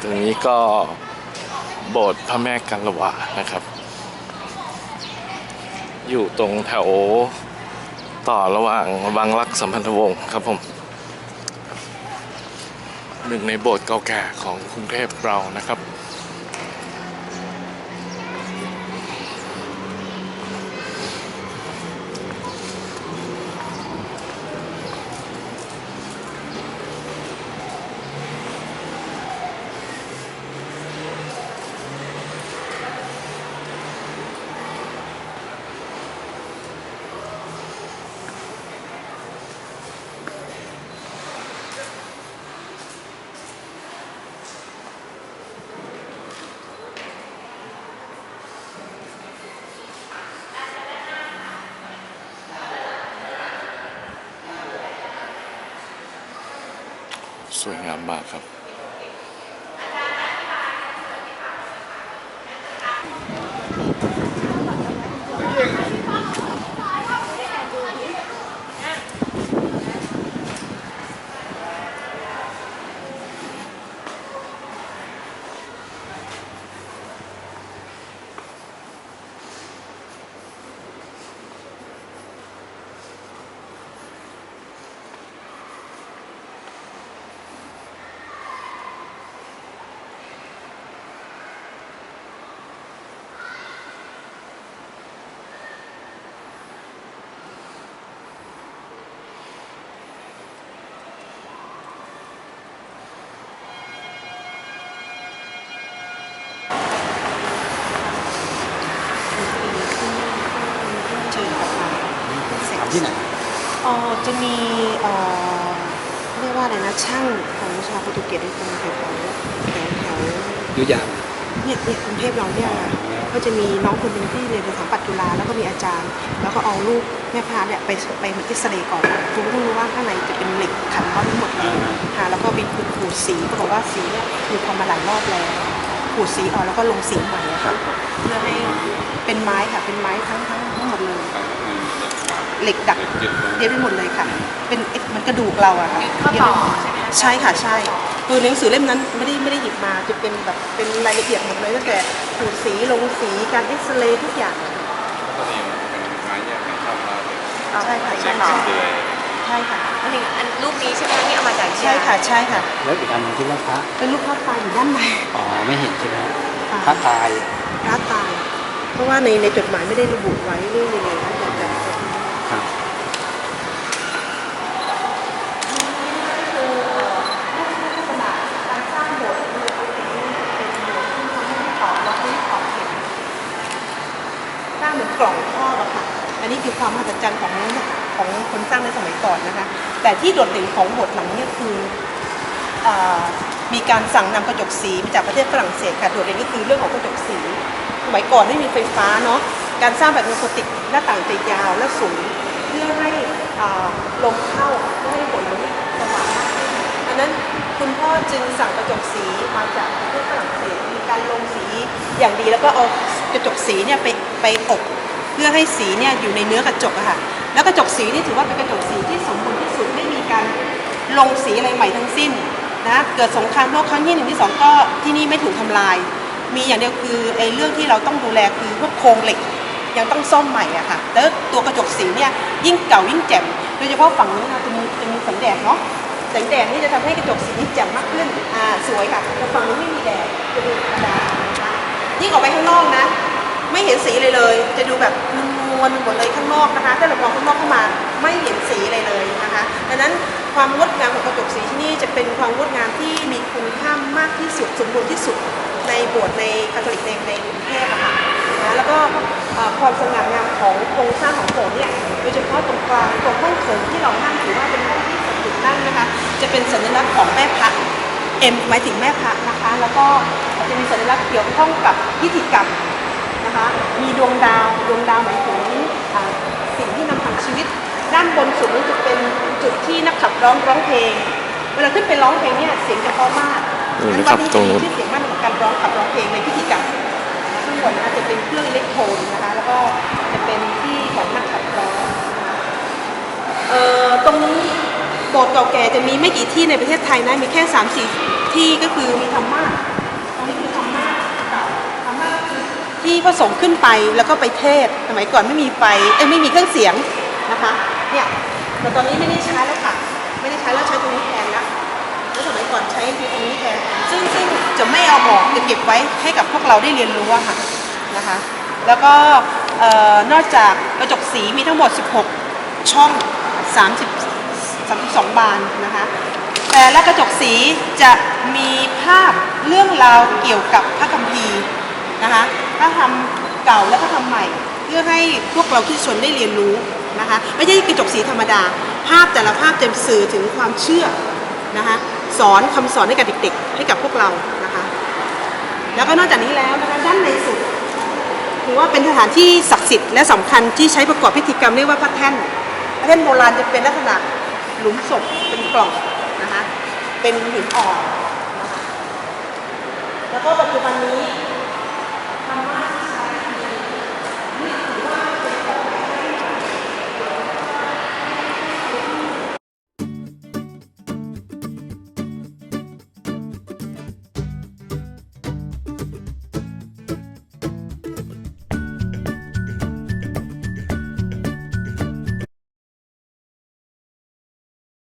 ตรงนี้ก็โบสถ์พระแม่กันละวานะครับ อยู่ตรงแถวต่อระหว่างบางรักสัมพันธวงศ์ครับผม หนึ่งในโบสถ์เก่าแก่ของกรุงเทพเรานะครับ สวยงามมากครับ เชิญค่ะทำที่ไหนเอ๋อจะมีเอ่อเรียกว่าอะไรนะช่างของชาวโปรตุเกสด้วยกันแถวแถวแถวแถวยุยาวเนี่ยเนี่ยกรุงเทพเราเนี่ยค่ะก็จะมีน้องคนหนึ่งที่เรียนในสถาปัตย์จุฬาแล้วก็มีอาจารย์ แล้วก็เอาลูกแม่พาเนี่ยไปไปเหมือนเอ็กซเรย์ก่อนคุณก็ต้องรู้ว่าข้างในจะเป็นเหล็กขันน็อตทั้งหมดเลยค่ะแล้วก็เป็นขูดขูดสีปรากฏว่าสีเนี่ยคือทำมาหลายรอบแล้วขูดสีออกแล้วก็ลงสีใหม่อะค่ะ เพื่อให้เป็นไม้ค่ะเป็นไม้ทั้งทั้งทั้งหมดเลย เหล็กดักเย็บไปหมดเลยค่ะ เป็นเอ็กมันกระดูกเราอะค่ะข้อเย็บต่อไปหมดใช่ไหมคะใช่ค่ะใช่คือหนังสือเล่มนั้นไม่ได้ไม่ได้หยิบมาจะเป็นแบบเป็นรายละเอียดหมดเลยตั้งแต่ขูดสีลงสีการเอ็กซเรย์ทุกอย่างก็จะยังเป็นไม้แยกเป็นข้าวราดเลยใช่ค่ะเล็ใช่กค่ะเป็นเดือยใช่ค่ะอันนี้อันรูปนี้ใช่ไหมที่เอามาจากใช่ค่ะใช่ค่ะ แล้วอีกอันหนึงที่ว่าพระเป็นรูปพระตายอยู่ด้านในอ๋อไม่เห็นใช่ไหมค่ะพระตาย พระตาย เพราะว่าในในจดหมายไม่ได้ระบุไว้เรื่องยังไงนะแต่แต่ครับลักษณะการสร้างโบสถ์เป็นโบสถ์ที่เป็นโบสถ์ที่เขาไม่ได้ตอกแล้วไม่ได้ตอกเข็มสร้างเหมือนกล่องครอบอะค่ะ อันนี้คือความมหัศจรรย์ของของคนสร้างในสมัยก่อนนะคะ แต่ที่โดดเด่นของโบสถ์หลังเนี้คือเอ่อ มีการสั่งนำกระจกสีมาจากประเทศฝรั่งเศสค่ะโดดเด่นก็คือเรื่องของกระจกสีสมัยก่อนไม่มีไฟฟ้าเนาะการสร้างแบบโมโคติกหน้าต่างจะยาวและสูงเพื่อให้ลมเข้าเพื่อให้โบสถ์หลันสว่างมากขึ้นอันนั้นคุณพ่อจึงสั่งกระจกสีมาจากประเทศฝรั่งเศสมีการลงสีอย่างดีแล้วก็เอากระจกสีเนี่ยไปไปอบเพื่อให้สีเนี่ยอยู่ในเนื้อกระจกอะค่ะแล้วกระจกสีนี่ถือว่าเป็นกระจกสีที่สมบูรณ์ที่สุดไม่มีการลงสีอะไรใหม่ทั้งสิ้น นะเกิดสงครามโลกครั้งที่หนึ่งที่สองก็ที่นี่ไม่ถูกทำลาย มีอย่างเดียวคือไอ้เรื่องที่เราต้องดูแลคือพวกโครงเหล็กยังต้องซ่อมใหม่อะค่ะแล้วตัวกระจกสีเนี่ยยิ่งเก่ายิ่งแจ่มโดยเฉพาะฝั่งนู้นนะจะมีจะมีแสงแดดเนาะแสงแดดนี่จะทำให้กระจกสีนี้แจ่มมากขึ้นอ่าสวยค่ะแต่ฝั่งนี้นไม่มีแดดจะดูธรรมดายิ่งออกไปข้างนอกนะ ไม่เห็นสีเลยเลย จะดูแบบน วลๆหมดเลยข้างนอกนะคะถ้าเรามองข้างนอกเข้ามาไม่เห็นสีเลยเลยนะคะดังนั้นความงดงามของกระจกสีที่นี่จะเป็นความงดงามที่มีคุณค่ามากที่สุดสมบูรณ์ที่สุดในโบสถ์ในคาทอลิกในในกรุงเทพอะค่ะนะแล้วก็ความสง่างามของโครงสร้างของโบสถ์เนี่ยโดยเฉพาะตรงกลางตรงห้องโถงที่เรานั่งถือว่าเป็นห้องที่ศักดิ์สิทธิ์นั่งนะคะ จะเป็นสัญลักษณ์ของแม่พระเอ็มหมายถึงแม่พระนะคะ แล้วก็จะมีสัญลักษณ์เกี่ยวข้องกับพิธีกรรม นะคะ มีดวงดาวดวงดาวหมายถึงอ่าสิ่งที่นำทางชีวิต ด้านบนสุดนี่จะเป็นจุดที่นักขับร้องร้องเพลง เวลาขึ้นไปร้องเพลงเนี่ยเสียงจะเพราะมากนี่นะครับวัตรงนู้นชื่อเสียงมากของการร้องขับร้องเพลงในพิธีกรรมทั้งหมดนะคะจะเป็นเครื่องอิเล็กโทรนนะคะ แล้วก็จะเป็นที่ของนักขับร้องนะคะเอ่อตรงนี้โบสถ์เก่าแก่จะมีไม่กี่ที่ในประเทศไทยนะมีแค่3 4ที่ก็คือมีธรรมาส ที่พระสงฆ์ขึ้นไปแล้วก็ไปเทศ สมัยก่อนไม่มีไฟเอ้ยไม่มีเครื่องเสียงนะคะเนี่ยแต่ตอนนี้ไม่ได้ใช้แล้วค่ะ ไม่ได้ใช้แล้วใช้ตรงนี้แทนแล้วแล้วสมัยก่อนใช้ตรงนี้แทนซึ่งซึ่งจะไม่เอาออกจะเก็บไว้ให้กับพวกเราได้เรียนรู้อะค่ะนะคะ แล้วก็นอกจากกระจกสีมีทั้งหมด 16 ช่อง 30 32 บานนะคะแต่และกระจกสีจะมีภาพเรื่องราวเกี่ยวกับพระคัมภีร์ นะคะพระธรรมเก่าและพระธรรมใหม่ เพื่อให้พวกเราคริสตชนได้เรียนรู้นะคะไม่ใช่กระจกสีธรรมดา ภาพแต่ละภาพจะสื่อถึงความเชื่อนะคะสอนคำสอนให้กับเด็กๆ ให้กับพวกเรานะคะ แล้วก็นอกจากนี้แล้วนะคะด้านในสุดถือว่าเป็นสถานที่ศักดิ์สิทธิ์และสำคัญที่ใช้ประกอบพิธีกรรมเรียกว่าพระแท่นพระแท่นโบราณจะเป็นลักษณะหลุมศพเป็นกล่องนะคะเป็นหินอ่อนนะคะแล้วก็ปัจจุบันนี้